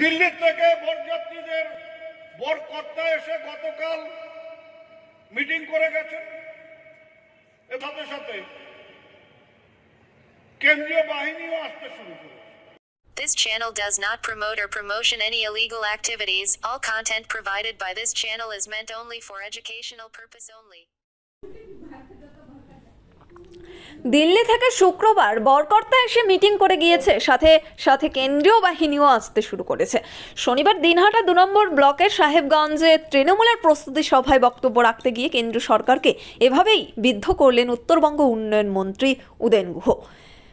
দিল্লি থেকে বরযাত্রীদের বরকর্তা এসে গতকাল মিটিং করে গেছেন এর সাথে সাথে কেন্দ্রীয় বাহিনীও আসতে শুরু করে This channel does not promote or promotion any illegal activities. All content provided by this channel is meant only for educational purpose only. Delhi থেকে শুক্রবার বরকর্তা এসে মিটিং করে গিয়েছে। সাথে সাথে কেন্দ্রীয় বাহিনীও আসতে শুরু করেছে। শনিবার দিনহাটা দু নম্বর ব্লকের সাহেবগঞ্জে তৃণমূলের প্রস্তুতি সভায় বক্তব্য রাখতে গিয়ে কেন্দ্র সরকারকে এভাবেই বিদ্ধ করলেন উত্তরবঙ্গ উন্নয়ন মন্ত্রী উদয়ন গুহ।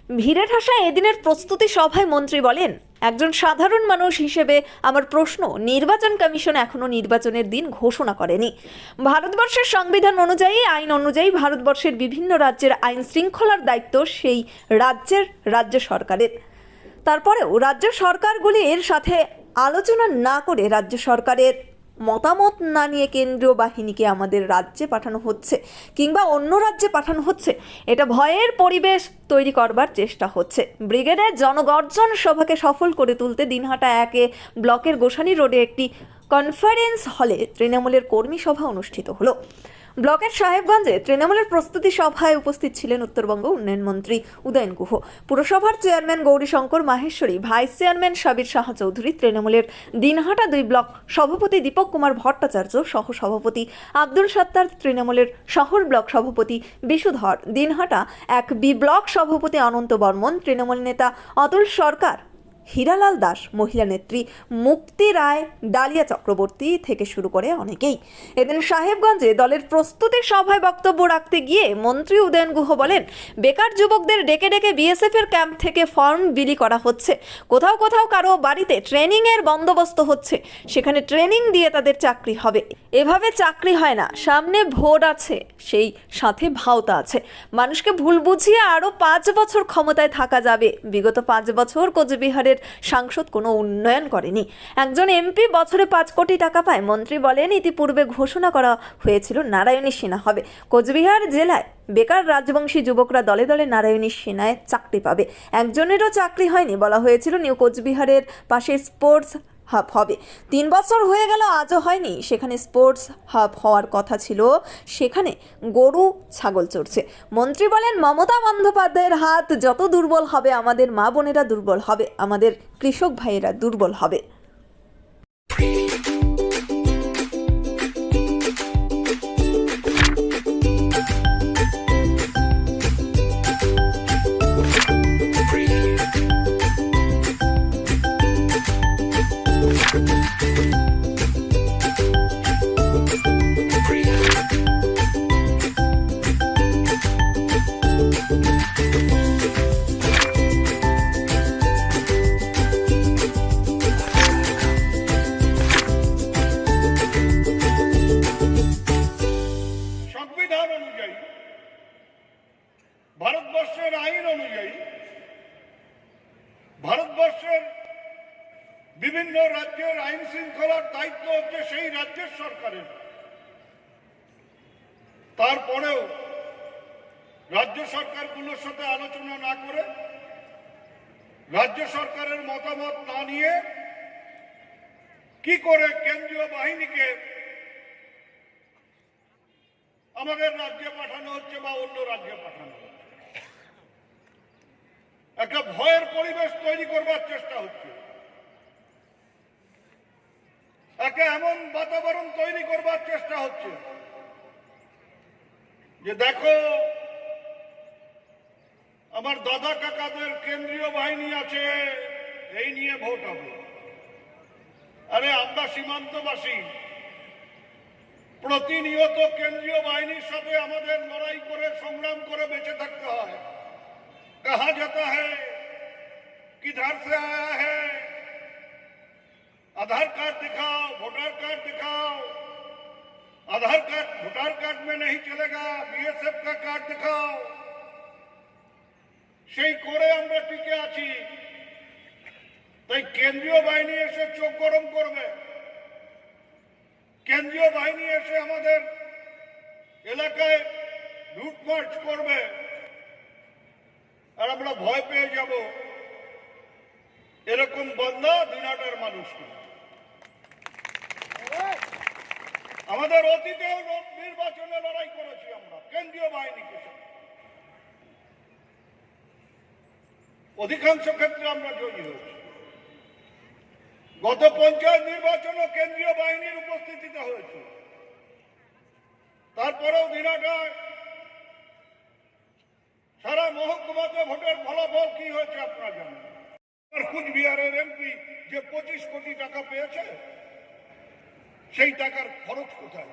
ভিড়ে ঠাসা এদিনের প্রস্তুতি সভায় মন্ত্রী বলেন, একজন সাধারণ মানুষ হিসেবে আমার প্রশ্ন, নির্বাচন কমিশন এখনও নির্বাচনের দিন ঘোষণা করেনি। ভারতবর্ষের সংবিধান অনুযায়ী, আইন অনুযায়ী ভারতবর্ষের বিভিন্ন রাজ্যের আইন শৃঙ্খলার দায়িত্ব সেই রাজ্যের, রাজ্য সরকারের। তারপরেও রাজ্য সরকারগুলি এর সাথে আলোচনা না করে রাজ্য সরকারের মতামত না নিয়ে কেন্দ্রীয় বাহিনীকে আমাদের রাজ্যে পাঠানো হচ্ছে কিংবা অন্য রাজ্যে পাঠানো হচ্ছে, এটা ভয়ের পরিবেশ তৈরি করবার চেষ্টা হচ্ছে। ব্রিগেডের জনগর্জন সভাকে সফল করে তুলতে দিনহাটা একে ব্লকের গোসানি রোডে একটি কনফারেন্স হলে তৃণমূলের কর্মী সভা অনুষ্ঠিত হলো। ব্লকের সাহেবগঞ্জে তৃণমূলের প্রস্তুতি সভায় উপস্থিত ছিলেন উত্তরবঙ্গ উন্নয়ন মন্ত্রী উদয়ন গুহ। পুরসভার chairman Gourishankar Maheshwari, vice chairman Sabir Shah Chowdhury, তৃণমূলের দিনহাটা দুই ব্লক সভাপতি দীপক কুমার ভট্টাচার্য সহ সভাপতি আব্দুল সত্তার, তৃণমূলের শহর ব্লক সভাপতি বিশুধর দিনহাটা এক বি ব্লক সভাপতি অনন্ত বর্মন, তৃণমূল নেতা অতুল সরকার হীরালাল দাস, মহিলা নেত্রী মুক্তি রায়, ডালিয়া চক্রবর্তী থেকে শুরু করে অনেকেই। এদিন সাহেবগঞ্জে দলের প্রস্তুতি সভায় বক্তব্য রাখতে গিয়ে মন্ত্রী উদয়ন গুহ বলেন, বেকার যুবকদের ডেকে ডেকে বিএসএফ এর ক্যাম্প থেকে ফর্ম বিলি করা হচ্ছে। কোথাও কোথাও কারও বাড়িতে ট্রেনিং এর বন্দোবস্ত হচ্ছে। সেখানে ট্রেনিং দিয়ে তাদের চাকরি হবে। এভাবে চাকরি হয় না, সামনে ভোট আছে, সেই সাথে ভাওতা আছে। মানুষকে ভুল বুঝিয়ে আরও পাঁচ বছর ক্ষমতায় থাকা যাবে। বিগত পাঁচ বছর কোচবিহারের সাংসদ কোনো উন্নয়ন করেনি। একজন এমপি বছরে পাঁচ কোটি টাকা পায়। মন্ত্রী বলেন, ইতিপূর্বে ঘোষণা করা হয়েছিল নারায়ণী সেনা হবে। কোচবিহার জেলায় বেকার রাজবংশী যুবকরা দলে দলে নারায়ণী সেনায় চাকরি পাবে। একজনেরও চাকরি হয়নি বলা হয়েছিল। নিউ কোচবিহারের পাশে স্পোর্টস হাব হবে। তিন বছর হয়ে গেল, আজও হয়নি। সেখানে স্পোর্টস হাব হওয়ার কথা ছিল। সেখানে গরু, ছাগল চড়ছে। মন্ত্রী বলেন, মমতা বন্দ্যোপাধ্যায়ের হাত যত দুর্বল হবে, আমাদের মা বোনেরা দুর্বল হবে, আমাদের কৃষক ভাইয়েরা দুর্বল হবে। শৃঙ্খলার দায়িত্ব হচ্ছে সেই রাজ্যের সরকারের। তারপরেও রাজ্য সরকারগুলোর সাথে আলোচনা না করে, রাজ্য সরকারের মতামত না নিয়ে কি করে কেন্দ্রীয় বাহিনীকে আমাদের রাজ্যে পাঠানো হচ্ছে বা অন্য রাজ্যে পাঠানো হচ্ছে? একটা ভয়ের পরিবেশ তৈরি করবার চেষ্টা হচ্ছে। তাকে এমন বাতাবরণ তৈরি করবার চেষ্টা হচ্ছে যে দেখো, আমার দাদা কাকাদের কেন্দ্রীয় বাহিনী আছে, এই নিয়ে ভোট হবে। আরে আমরা সীমান্তবাসী, প্রতিনিয়ত কেন্দ্রীয় বাহিনীর সাথে আমাদের লড়াই করে, সংগ্রাম করে বেঁচে থাকতে হয়। কাহা যেতে হ্যাঁ কিধার সে আয়া হ্যাঁ आधार कार्ड दिखाओ वोटर कार्ड दिखाओ आधार कार्ड वोटर कार्ड में नहीं चलेगा बीएसएफ का कार्ड दिखाओ সেই করে আমরা টিকে আছি তাই কেন্দ্রীয় বাহিনী এসে চোখ গরম করবে কেন্দ্রীয় বাহিনী এসে আমাদের এলাকায় লুটমার্চ করবে আর আমরা ভয় পেয়ে যাব এরকম বন্ধা দিনাটার মানুষ আমাদের অতীতেও নির্বাচনে লড়াই করেছি আমরা, কেন্দ্রীয় বাহিনীকে অধিকাংশ ক্ষেত্রে আমরা জয়ী হয়েছি। গত পঞ্চায়েত নির্বাচনও কেন্দ্রীয় বাহিনীর উপস্থিতিতে হয়েছে তারপরেও দিনাটায় সারা মহকুমাতে ভোটের ফলাফল কি হয়েছে আপনারা জানেন। এমপি যে পঁচিশ কোটি টাকা পেয়েছে সেই টাকার খরচ কোথায়?